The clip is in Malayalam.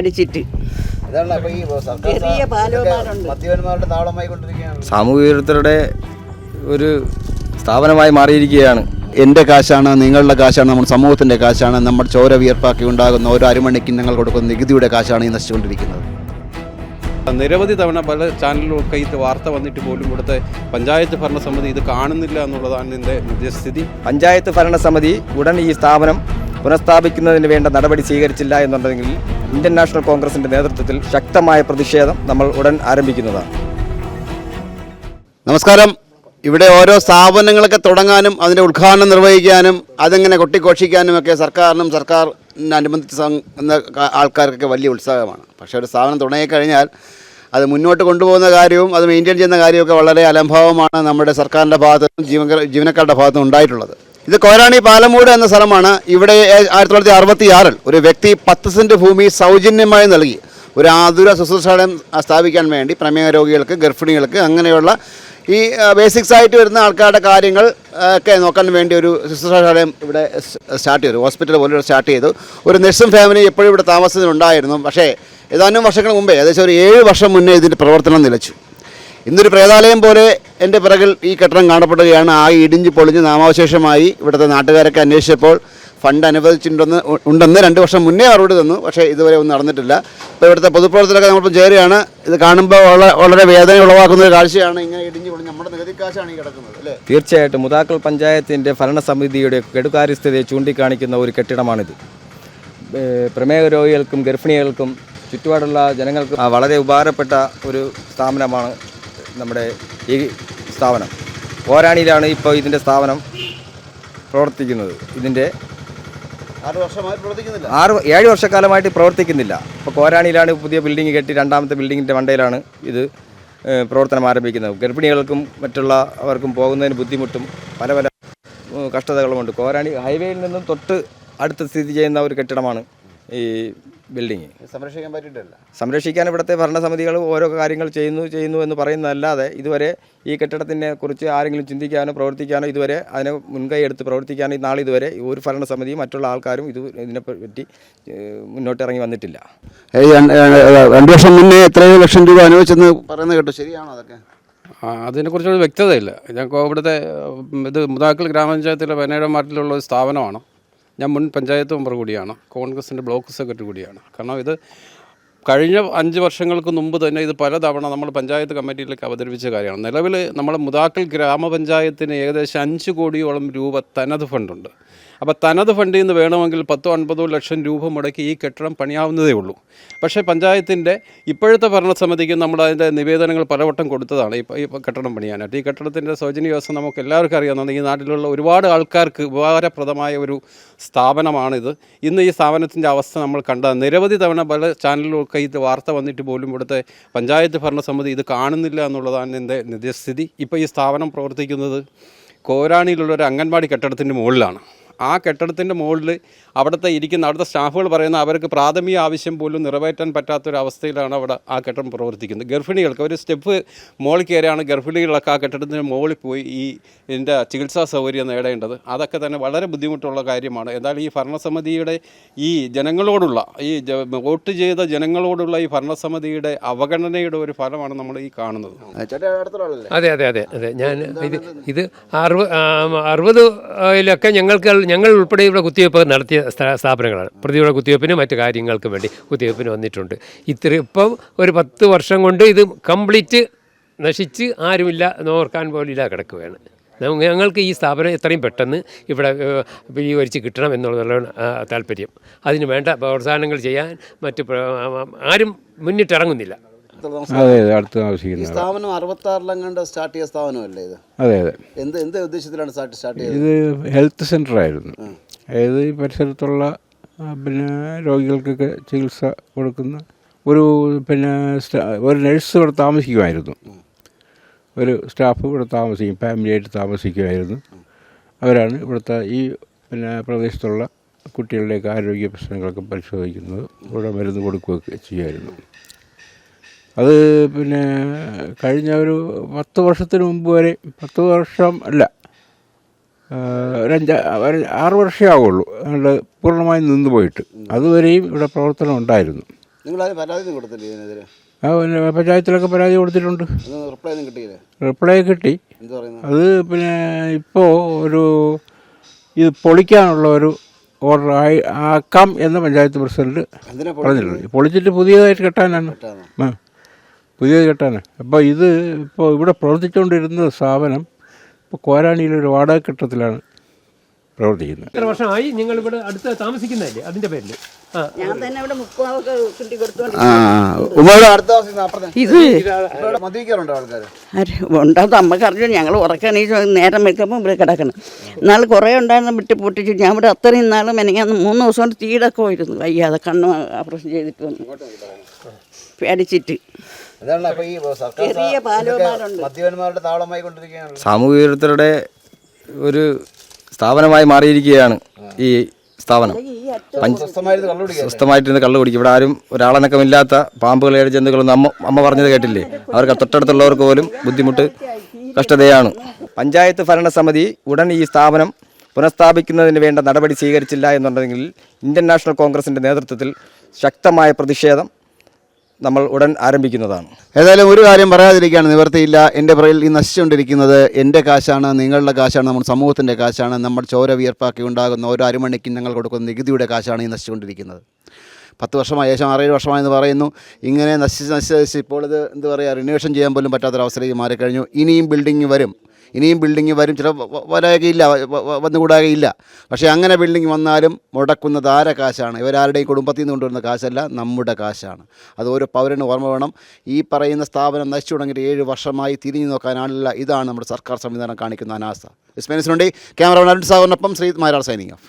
അടിച്ചിട്ട്. സാമൂഹ്യ വിരുദ്ധരുടെ ഒരു സ്ഥാപനമായി മാറിയിരിക്കുകയാണ്. എന്റെ കാശാണ് നിങ്ങളുടെ കാശാണ് നമ്മുടെ സമൂഹത്തിന്റെ കാശാണ് നമ്മുടെ ചോര വിയർപ്പാക്കി ഉണ്ടാകുന്ന ഓരോ അരമണിക്കും നിങ്ങൾ കൊടുക്കുന്ന നികുതിയുടെ കാശാണ് ഈ നശിച്ചുകൊണ്ടിരിക്കുന്നത്. നിരവധി തവണ പല ചാനലിലൊക്കെ ഇത് വാർത്ത വന്നിട്ട് പോലും ഇവിടുത്തെ പഞ്ചായത്ത് ഭരണസമിതി ഇത് കാണുന്നില്ല എന്നുള്ളതാണ് ഇതിന്റെ നിജസ്ഥിതി പഞ്ചായത്ത് ഭരണസമിതി ഉടൻ ഈ സ്ഥാപനം പുനഃസ്ഥാപിക്കുന്നതിന് വേണ്ട നടപടി സ്വീകരിച്ചില്ല എന്നുണ്ടെങ്കിൽ ഇന്ത്യൻ നാഷണൽ കോൺഗ്രസിന്റെ നേതൃത്വത്തിൽ ശക്തമായ പ്രതിഷേധം നമ്മൾ ഉടൻ ആരംഭിക്കുന്നതാണ്. നമസ്കാരം. ഇവിടെ ഓരോ സ്ഥാപനങ്ങളൊക്കെ തുടങ്ങാനും അതിന്റെ ഉദ്ഘാടനം നിർവഹിക്കാനും അതെങ്ങനെ കൊട്ടിഘോഷിക്കാനും ഒക്കെ സർക്കാരിനും സർക്കാരിന് അനുബന്ധിച്ച് സം- എന്ന ആൾക്കാർക്കൊക്കെ വലിയ ഉത്സാഹമാണ്. പക്ഷേ ഒരു സ്ഥാപനം തുടങ്ങിക്കഴിഞ്ഞാൽ അത് മുന്നോട്ട് കൊണ്ടുപോകുന്ന കാര്യവും അത് മെയിന്റെയിൻ ചെയ്യുന്ന കാര്യമൊക്കെ വളരെ അലംഭാവമാണ് നമ്മുടെ സർക്കാരിന്റെ ഭാഗത്തും ജീവന ജീവനക്കാരുടെ ഭാഗത്തും ഉണ്ടായിട്ടുള്ളത്. ഇത് കോരാണി പാലമൂട് എന്ന സ്ഥലമാണ്. ഇവിടെ ആയിരത്തി തൊള്ളായിരത്തി അറുപത്തി ആറിൽ ഒരു വ്യക്തി പത്ത് സെന്റ് ഭൂമി സൗജന്യമായി നൽകി. ഒരു ആതുര ശുശ്രൂഷാലയം സ്ഥാപിക്കാൻ വേണ്ടി പ്രമേഹ രോഗികൾക്ക് ഗർഭിണികൾക്ക് അങ്ങനെയുള്ള ഈ ബേസിക്സ് ആയിട്ട് വരുന്ന ആൾക്കാരുടെ കാര്യങ്ങൾ ഒക്കെ നോക്കാൻ വേണ്ടി ഒരു ശുശ്രൂഷാലയം ഇവിടെ സ്റ്റാർട്ട് ചെയ്തു. ഹോസ്പിറ്റൽ പോലെ സ്റ്റാർട്ട് ചെയ്തു. ഒരു നഴ്സും ഫാമിലി എപ്പോഴും ഇവിടെ താമസത്തിനുണ്ടായിരുന്നു. പക്ഷേ ഏതാനും വർഷങ്ങൾ മുമ്പേ ഏകദേശം ഒരു ഏഴ് വർഷം മുന്നേ ഇതിന്റെ പ്രവർത്തനം നിലച്ചു. ഇന്നൊരു പ്രേതാലയം പോലെ എന്റെ പിറകിൽ ഈ കെട്ടിടം കാണപ്പെടുകയാണ്. ആ ഇടിഞ്ഞ് പൊളിഞ്ഞ് നാമാവശേഷമായി ഇവിടുത്തെ നാട്ടുകാരൊക്കെ അന്വേഷിച്ചപ്പോൾ ഫണ്ട് അനുവദിച്ചിട്ടുണ്ടെന്ന് ഉണ്ടെന്ന് രണ്ട് വർഷം മുന്നേ മറുപടി തന്നു. പക്ഷേ ഇതുവരെ ഒന്നും നടന്നിട്ടില്ല. ഇപ്പോൾ ഇവിടുത്തെ പൊതുപ്രവർത്തകരൊക്കെ നമ്മളിപ്പോൾ ചേരുകയാണ്. ഇത് കാണുമ്പോൾ വളരെ വേദന ഉളവാക്കുന്ന ഒരു കാഴ്ചയാണ് ഇങ്ങനെ ഇടിഞ്ഞ് പൊളിഞ്ഞ് നമ്മുടെ നികുതി കാശാണ് ഈ കിടക്കുന്നത് അല്ലേ? തീർച്ചയായിട്ടും മുതാക്കൽ പഞ്ചായത്തിന്റെ ഭരണസമിതിയുടെ കെടുകാര്യസ്ഥതയെ ചൂണ്ടിക്കാണിക്കുന്ന ഒരു കെട്ടിടമാണിത്. പ്രമേഹ രോഗികൾക്കും ഗർഭിണികൾക്കും ചുറ്റുപാടുള്ള ജനങ്ങൾക്കും വളരെ ഉപകാരപ്പെട്ട ഒരു സ്ഥാപനമാണ് നമ്മുടെ ഈ സ്ഥാപനം. ഓരാണിയിലാണ് ഇപ്പോൾ ഇതിന്റെ സ്ഥാപനം പ്രവർത്തിക്കുന്നത്. ഇതിന്റെ ആറ് വർഷമായി പ്രവർത്തിക്കുന്നില്ല. ആറ് ഏഴ് വർഷക്കാലമായിട്ട് പ്രവർത്തിക്കുന്നില്ല. ഇപ്പോൾ കോരാണിയിലാണ് പുതിയ ബിൽഡിംഗ് കെട്ടി രണ്ടാമത്തെ ബിൽഡിങ്ങിന്റെ വണ്ടയിലാണ് ഇത് പ്രവർത്തനം ആരംഭിക്കുന്നത്. ഗർഭിണികൾക്കും മറ്റുള്ള അവർക്കും പോകുന്നതിന് ബുദ്ധിമുട്ടും പല പല കഷ്ടതകളുമുണ്ട്. കോരാണി ഹൈവേയിൽ നിന്നും തൊട്ട് അടുത്ത് സ്ഥിതി ചെയ്യുന്ന ഒരു കെട്ടിടമാണ് ഈ ബിൽഡിങ്. സംരക്ഷിക്കാൻ പറ്റിയിട്ടില്ല. സംരക്ഷിക്കാൻ ഇവിടുത്തെ ഭരണസമിതികൾ ഓരോ കാര്യങ്ങൾ ചെയ്യുന്നു ചെയ്യുന്നു എന്ന് പറയുന്നതല്ലാതെ ഇതുവരെ ഈ കെട്ടിടത്തിനെ കുറിച്ച് ആരെങ്കിലും ചിന്തിക്കാനോ പ്രവർത്തിക്കാനോ ഇതുവരെ അതിനെ മുൻകൈ എടുത്ത് പ്രവർത്തിക്കാനോ ഈ നാളെ ഇതുവരെ ഒരു ഭരണസമിതിയും മറ്റുള്ള ആൾക്കാരും ഇത് ഇതിനെപ്പറ്റി പറ്റി മുന്നോട്ട് ഇറങ്ങി വന്നിട്ടില്ല. രണ്ടു വർഷം മുന്നേ എത്രയോ ലക്ഷം രൂപ അനുവദിച്ചെന്ന് പറയുന്നത് കേട്ടോ. ശരിയാണോ അതൊക്കെ? ആ, അതിനെക്കുറിച്ചൊരു വ്യക്തതയില്ല. ഞങ്ങൾക്ക് ഇവിടുത്തെ ഇത് മുതാക്കൽ ഗ്രാമപഞ്ചായത്തിലെ വാർഡിലുള്ള ഒരു സ്ഥാപനമാണ്. ഞാൻ മുൻ പഞ്ചായത്ത് മെമ്പർ കൂടിയാണ്. കോൺഗ്രസിന്റെ ബ്ലോക്ക് സെക്രട്ടറി കൂടിയാണ്. കാരണം ഇത് കഴിഞ്ഞ അഞ്ച് വർഷങ്ങൾക്ക് മുമ്പ് തന്നെ ഇത് പലതവണ നമ്മൾ പഞ്ചായത്ത് കമ്മിറ്റിയിലേക്ക് അവതരിപ്പിച്ച കാര്യമാണ്. നിലവിൽ നമ്മുടെ മുതാക്കൽ ഗ്രാമപഞ്ചായത്തിന് ഏകദേശം അഞ്ച് കോടിയോളം രൂപ തനത് ഫണ്ടുണ്ട്. അപ്പോൾ തനത് ഫണ്ടിൽ നിന്ന് വേണമെങ്കിൽ പത്തോ അൻപതോ ലക്ഷം രൂപ മുടക്കി ഈ കെട്ടിടം പണിയാവുന്നതേ ഉള്ളൂ. പക്ഷേ പഞ്ചായത്തിന്റെ ഇപ്പോഴത്തെ ഭരണസമിതിക്ക് നമ്മൾ അതിന്റെ നിവേദനങ്ങൾ പലവട്ടം കൊടുത്തതാണ് ഈ കെട്ടിടം പണിയാനായിട്ട്. ഈ കെട്ടിടത്തിന്റെ സൗജന്യ വ്യവസ്ഥ നമുക്ക് എല്ലാവർക്കും അറിയാവുന്നതാണ്. ഈ നാട്ടിലുള്ള ഒരുപാട് ആൾക്കാർക്ക് ഉപകാരപ്രദമായ ഒരു സ്ഥാപനമാണിത്. ഇന്ന് ഈ സ്ഥാപനത്തിന്റെ അവസ്ഥ നമ്മൾ കണ്ടത് നിരവധി തവണ പല ചാനലിലൊക്കെ ഇത് വാർത്ത വന്നിട്ട് പോലും ഇവിടുത്തെ പഞ്ചായത്ത് ഭരണസമിതി ഇത് കാണുന്നില്ല എന്നുള്ളതാണ് എന്റെ നിജസ്ഥിതി. ഇപ്പോൾ ഈ സ്ഥാപനം പ്രവർത്തിക്കുന്നത് കോരാണിയിലുള്ള ഒരു അംഗൻവാടി കെട്ടിടത്തിന്റെ മുകളിലാണ്. ആ കെട്ടിടത്തിന്റെ മുകളിൽ അവിടുത്തെ ഇരിക്കുന്ന അവിടുത്തെ സ്റ്റാഫുകൾ പറയുന്ന അവർക്ക് പ്രാഥമിക ആവശ്യം പോലും നിറവേറ്റാൻ പറ്റാത്തൊരവസ്ഥയിലാണ് അവിടെ ആ കെട്ടിടം പ്രവർത്തിക്കുന്നത്. ഗർഭിണികൾക്ക് ഒരു സ്റ്റെപ്പ് മുകളിൽ കയറിയാണ് ഗർഭിണികളൊക്കെ ആ കെട്ടിടത്തിന് മുകളിൽ പോയി ഈ ഇതിന്റെ ചികിത്സാ സൗകര്യം നേടേണ്ടത്. അതൊക്കെ തന്നെ വളരെ ബുദ്ധിമുട്ടുള്ള കാര്യമാണ്. എന്നാൽ ഈ ഭരണസമിതിയുടെ ഈ ജനങ്ങളോടുള്ള ഈ ജ- വോട്ട് ചെയ്ത ജനങ്ങളോടുള്ള ഈ ഭരണസമിതിയുടെ അവഗണനയുടെ ഒരു ഫലമാണ് നമ്മൾ ഈ കാണുന്നത്. അതെ അതെ അതെ അതെ. ഞാൻ ഇത് ഇത് അറുപത് അറുപതിലൊക്കെ ഞങ്ങൾക്ക് ഞങ്ങൾ ഉൾപ്പെടെ ഇവിടെ കുത്തിവയ്പ്പ് നടത്തിയ സ്ഥാപനങ്ങളാണ്. പ്രതിയുടെ കുത്തിവയ്പ്പിനും മറ്റു കാര്യങ്ങൾക്കും വേണ്ടി കുത്തിവയ്പ്പിന് വന്നിട്ടുണ്ട്. ഇത്ര ഇപ്പം ഒരു പത്ത് വർഷം കൊണ്ട് ഇത് കംപ്ലീറ്റ് നശിച്ച് ആരുമില്ല നോർക്കാൻ പോലും ഇല്ല കിടക്കുകയാണ്. ഞങ്ങൾക്ക് ഈ സ്ഥാപനം എത്രയും പെട്ടെന്ന് ഇവിടെ വിപുലീകരിച്ച് കിട്ടണം എന്നുള്ളതാണ് താല്പര്യം. അതിന് വേണ്ട പ്രോത്സാഹനങ്ങൾ ചെയ്യാൻ മറ്റ് ആരും മുന്നിട്ടിറങ്ങുന്നില്ല. അതെ അതെ അടുത്ത് ഈ താമസിക്കുന്ന സ്ഥാപനം അറുപത്തി ആറിലങ്ങാണ്ട് സ്റ്റാർട്ട് ചെയ്ത സ്ഥാപനമല്ലേ ഇത്? അതെ അതെ. എന്ത് എന്ത് ഉദ്ദേശത്തിലാണ് സ്റ്റാർട്ട് സ്റ്റാർട്ട് ചെയ്തത്? ഇത് ഹെൽത്ത് സെന്റർ ആയിരുന്നു. അതായത് ഈ പരിസരത്തുള്ള പിന്നെ രോഗികൾക്കൊക്കെ ചികിത്സ കൊടുക്കുന്ന ഒരു പിന്നെ ഒരു നഴ്സ് ഇവിടെ താമസിക്കുമായിരുന്നു. ഒരു സ്റ്റാഫ് ഇവിടെ താമസിക്കും ഫാമിലിയായിട്ട് താമസിക്കുമായിരുന്നു. അവരാണ് ഇവിടുത്തെ ഈ പിന്നെ പ്രദേശത്തുള്ള കുട്ടികളുടെയൊക്കെ ആരോഗ്യ പ്രശ്നങ്ങളൊക്കെ പരിശോധിക്കുന്നത് ഇവിടെ മരുന്ന് കൊടുക്കുകയൊക്കെ ചെയ്യുമായിരുന്നു. അത് പിന്നെ കഴിഞ്ഞ ഒരു പത്ത് വർഷത്തിന് മുമ്പ് വരെ പത്ത് വർഷം അല്ല ആ, ഒരു ആറ് വർഷമേ ആവുള്ളൂ. അതുകൊണ്ട് പൂർണമായും നിന്ന് പോയിട്ട്. അതുവരെയും ഇവിടെ പ്രവർത്തനം ഉണ്ടായിരുന്നു. പരാതി കൊടുത്തില്ലേ ഇതിനെതിരെ? ആ പിന്നെ പഞ്ചായത്തിലൊക്കെ പരാതി കൊടുത്തിട്ടുണ്ട്. റിപ്ലൈ ഒന്നും കിട്ടിയില്ലേ? റിപ്ലൈ കിട്ടി. അത് പിന്നെ ഇപ്പോൾ ഒരു ഇത് പൊളിക്കാനുള്ള ഒരു ഓർഡർ ആയി ആക്കാം എന്ന് പഞ്ചായത്ത് പ്രസിഡന്റ് പറഞ്ഞിട്ടുണ്ട്. പൊളിച്ചിട്ട് പുതിയതായിട്ട് കെട്ടാനാണ്. ആ. പുതിയത് ചേട്ടാണ് അപ്പോൾ ഇത് ഇപ്പോൾ ഇവിടെ പ്രവർത്തിച്ചുകൊണ്ടിരുന്ന സ്ഥാപനം ഇപ്പോൾ കോരാണിയിലൊരു വാടക കെട്ടത്തിലാണ് പ്രവർത്തിക്കുന്നത്. എത്ര വർഷമായി നിങ്ങൾ ഇവിടെ അടുത്ത് താമസിക്കുന്നതല്ലേ? അതിന്റെ പേരിൽ ഉണ്ടോ നമുക്ക് അറിഞ്ഞു ഞങ്ങൾ ഉറക്കണീച്ച് നേരം വെക്കുമ്പോൾ ഇവിടെ കിടക്കണം എന്നാൽ കുറേ ഉണ്ടായിരുന്നു വിട്ട് പൊട്ടിച്ചു. ഞാൻ ഇവിടെ അത്രയും നാളും എനിക്ക് മെനങ്ങാന്ന് മൂന്ന് ദിവസം കൊണ്ട് തീടൊക്കെ പോയിരുന്നു. വയ്യാതെ കണ്ണ് ഓപ്പറേഷൻ ചെയ്തിട്ട് വന്നു. പേടിച്ചിട്ട്. അതാണ് അപ്പൊ ഈ സർക്കാർ മദ്യപന്മാരുടെ താളമായി കൊണ്ടിരിക്കുകയാണ് സാമൂഹ്യ വിരുദ്ധരുടെ ഒരു സ്ഥാപനമായി മാറിയിരിക്കുകയാണ് ഈ സ്ഥാപനം. സ്വസ്ഥമായിട്ടിരുന്ന് കള്ളു കുടിക്കും ഇവിടെ ആരും ഒരാളനക്കമില്ലാത്ത ഏഴ് ജന്തുക്കളൊന്നും അമ്മ അമ്മ പറഞ്ഞത് കേട്ടില്ലേ? അവർക്ക് തൊട്ടടുത്തുള്ളവർക്ക് പോലും ബുദ്ധിമുട്ട് കഷ്ടതയാണ്. പഞ്ചായത്ത് ഭരണസമിതി ഉടൻ ഈ സ്ഥാപനം പുനഃസ്ഥാപിക്കുന്നതിന് വേണ്ട നടപടി സ്വീകരിച്ചില്ല എന്നുണ്ടെങ്കിൽ ഇന്ത്യൻ നാഷണൽ കോൺഗ്രസിന്റെ നേതൃത്വത്തിൽ ശക്തമായ പ്രതിഷേധം നമ്മൾ ഉടൻ ആരംഭിക്കുന്നതാണ്. ഏതായാലും ഒരു കാര്യം പറയാതിരിക്കുകയാണ് നിവർത്തിയില്ല. എന്റെ പുറയിൽ ഈ നശിച്ചുകൊണ്ടിരിക്കുന്നത് എന്റെ കാശാണ് നിങ്ങളുടെ കാശാണ് നമ്മുടെ സമൂഹത്തിന്റെ കാശാണ് നമ്മൾ ചോര വിയർപ്പാക്കി ഉണ്ടാകുന്ന ഓരോ അരമണിക്കും ഞങ്ങൾ കൊടുക്കുന്ന നികുതിയുടെ കാശാണ് ഈ നശിച്ചുകൊണ്ടിരിക്കുന്നത്. പത്ത് വർഷമായി ഏകദേശം ആറേഴ് വർഷമായെന്ന് പറയുന്നു. ഇങ്ങനെ നശിച്ച് നശിച്ച് ഇപ്പോൾ ഇത് എന്താ പറയുക റിനോവേഷൻ ചെയ്യാൻ പോലും പറ്റാത്തൊരവസ്ഥയിലേക്ക് മാറിക്കഴിഞ്ഞു. ഇനിയും ബിൽഡിംഗ് വരും. ഇനിയും ബിൽഡിംഗ് വരും. ചില വരാകയില്ല. വന്നുകൂടാകയില്ല. പക്ഷേ അങ്ങനെ ബിൽഡിംഗ് വന്നാലും മുടക്കുന്ന ആരെ കാശാണ്? ഇവരാരുടെയും കുടുംബത്തിൽ നിന്ന് കൊണ്ടുവരുന്ന കാശല്ല നമ്മുടെ കാശാണ്. അത് ഓരോ പൗരന് ഓർമ്മ വേണം. ഈ പറയുന്ന സ്ഥാപനം നശിച്ചു തുടങ്ങിയിട്ട് ഏഴ് വർഷമായി തിരിഞ്ഞു നോക്കാനാളില്ല ഇതാണ് നമ്മുടെ സർക്കാർ സംവിധാനം കാണിക്കുന്ന അനാസ്ഥ. വിസ്മനസിനുണ്ട് ക്യാമറ അരുൺ സാഗറിനൊപ്പം ശ്രീ മാരാർ സൈനിങ് ഓഫ്